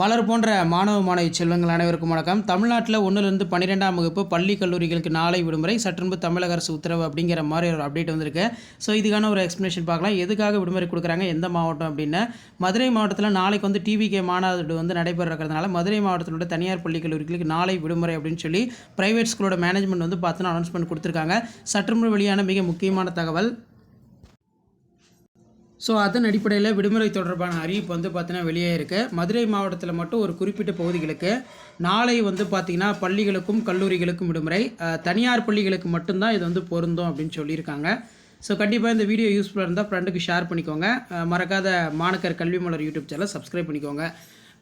மலர் போன்ற மாணவ மாணவி செல்வங்கள் அனைவருக்கும் வணக்கம். தமிழ்நாட்டில் ஒன்றுலேருந்து பன்னிரெண்டாம் வகுப்பு பள்ளி கல்லூரிகளுக்கு நாளை விடுமுறை. சற்றுன்பு தமிழக அரசு உத்தரவு அப்படிங்கிற மாதிரி ஒரு அப்டேட் வந்திருக்கு. ஸோ இதுக்கான ஒரு எக்ஸ்ப்ளனேஷன் பார்க்கலாம். எதுக்காக விடுமுறை கொடுக்குறாங்க? எந்த மாவட்டம் அப்படின்னு. மதுரை மாவட்டத்தில் நாளைக்கு வந்து டிவிகே மாநாடு வந்து நடைபெற இருக்கிறதுனால மதுரை மாவட்டத்தில் தனியார் பள்ளி கல்லூரிகளுக்கு நாளை விடுமுறை அப்படின்னு சொல்லி பிரைவேட் ஸ்கூலோட மேனேஜ்மெண்ட் வந்து பார்த்தோன்னா அனௌன்ஸ்மெண்ட் கொடுத்துருக்காங்க. சற்றுமுறை வெளியான மிக முக்கியமான தகவல் ஸோ அதன் அடிப்படையில் விடுமுறை தொடர்பான அறிவிப்பு வந்து பார்த்தீங்கன்னா வெளியே இருக்குது மதுரை மாவட்டத்தில் மட்டும் ஒரு குறிப்பிட்ட பகுதிகளுக்கு நாளை வந்து பார்த்திங்கன்னா பள்ளிகளுக்கும் கல்லூரிகளுக்கும் விடுமுறை. தனியார் பள்ளிகளுக்கு மட்டும்தான் இது வந்து பொருந்தும் அப்படின்னு சொல்லியிருக்காங்க. ஸோ கண்டிப்பாக இந்த வீடியோ யூஸ்ஃபுல்லாக இருந்தால் ஃப்ரெண்டுக்கு ஷேர் பண்ணிக்கோங்க. மறக்காத மாணக்கர் கல்வி மலர் யூடியூப் சேனல் சப்ஸ்கிரைப் பண்ணிக்கோங்க.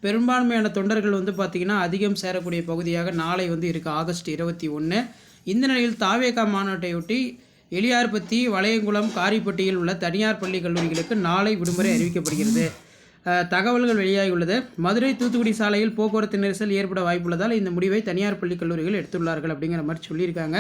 பெரும்பான்மையான தொண்டர்கள் வந்து பார்த்திங்கன்னா அதிகம் சேரக்கூடிய பகுதியாக நாளை வந்து இருக்குது ஆகஸ்ட் இருபத்தி ஒன்று இந்த நிலையில் தாவேகா மாநாட்டையொட்டி எளியார்பத்தி வளையங்குளம் காரிப்பட்டியில் உள்ள தனியார் பள்ளி கல்லூரிகளுக்கு நாளை விடுமுறை அறிவிக்கப்படுகிறது. தகவல்கள் வெளியாகியுள்ளது மதுரை தூத்துக்குடி சாலையில் போக்குவரத்து நெரிசல் ஏற்பட வாய்ப்புள்ளதால் இந்த முடிவை தனியார் பள்ளி கல்லூரிகள் எடுத்துள்ளார்கள் அப்படிங்கிற மாதிரி சொல்லியிருக்காங்க.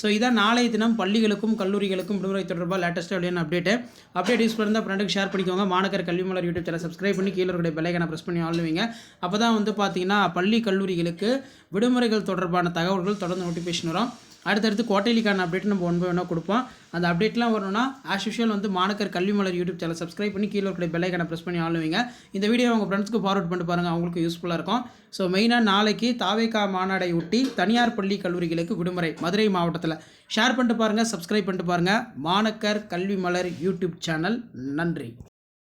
ஸோ இதான் நாளைய தினம் பள்ளிகளுக்கும் கல்லூரிகளுக்கும் விடுமுறை தொடர்பாக லேட்டஸ்ட்டாக வெளியான அப்டேட்டு அப்டேட் யூஸ் இருந்தால் ஃப்ரெண்டுக்கு ஷேர் பண்ணிக்கோங்க. மாணக்கர் கல்வி மலர் யூடியூப் சேனல் சப்ஸ்கிரைப் பண்ணி கீழே இருக்கிற பெல்லைக்கனை ப்ரெஸ் பண்ணி ஆளுவீங்க. அப்போ தான் வந்து பார்த்தீங்கன்னா பள்ளி கல்லூரிகளுக்கு விடுமுறைகள் தொடர்பான தகவல்கள் தொடர்ந்து நோட்டிஃபிகேஷன் வரும். அடுத்தடுத்து குவார்டர்லிக்கான அப்டேட் நம்ம ஒன் பை ஒன்னாக கொடுப்போம். அந்த அப்டேட்லாம் வரணும்னா ஆஸ் யூஷுவல் வந்து மாணக்கர் கல்வி மலர் யூடியூப் சேனல் சப்ஸ்கிரைப் பண்ணி கீழே இருக்கிற பெல்லைக்கனை ப்ரெஸ் பண்ணி ஆளுவீங்க இந்த வீடியோ உங்கள் ஃப்ரெண்ட்ஸ்க்கு ஃபார்வர்ட் பண்ணிட்டு பாருங்கள் அவங்களுக்கு யூஸ்ஃபுல்லாக இருக்கும். ஸோ மெயினாக நாளைக்கு தாவேகா மாநாடை ஒட்டி தனியார் பள்ளி கல்லூரிகளுக்கு விடுமுறை மதுரை மாவட்டத்தில். ஷேர் பண்ணிட்டு பாருங்கள் சப்ஸ்கிரைப் பண்ணிட்டு பாருங்கள் மாணக்கர் கல்வி மலர் யூடியூப் சேனல் நன்றி.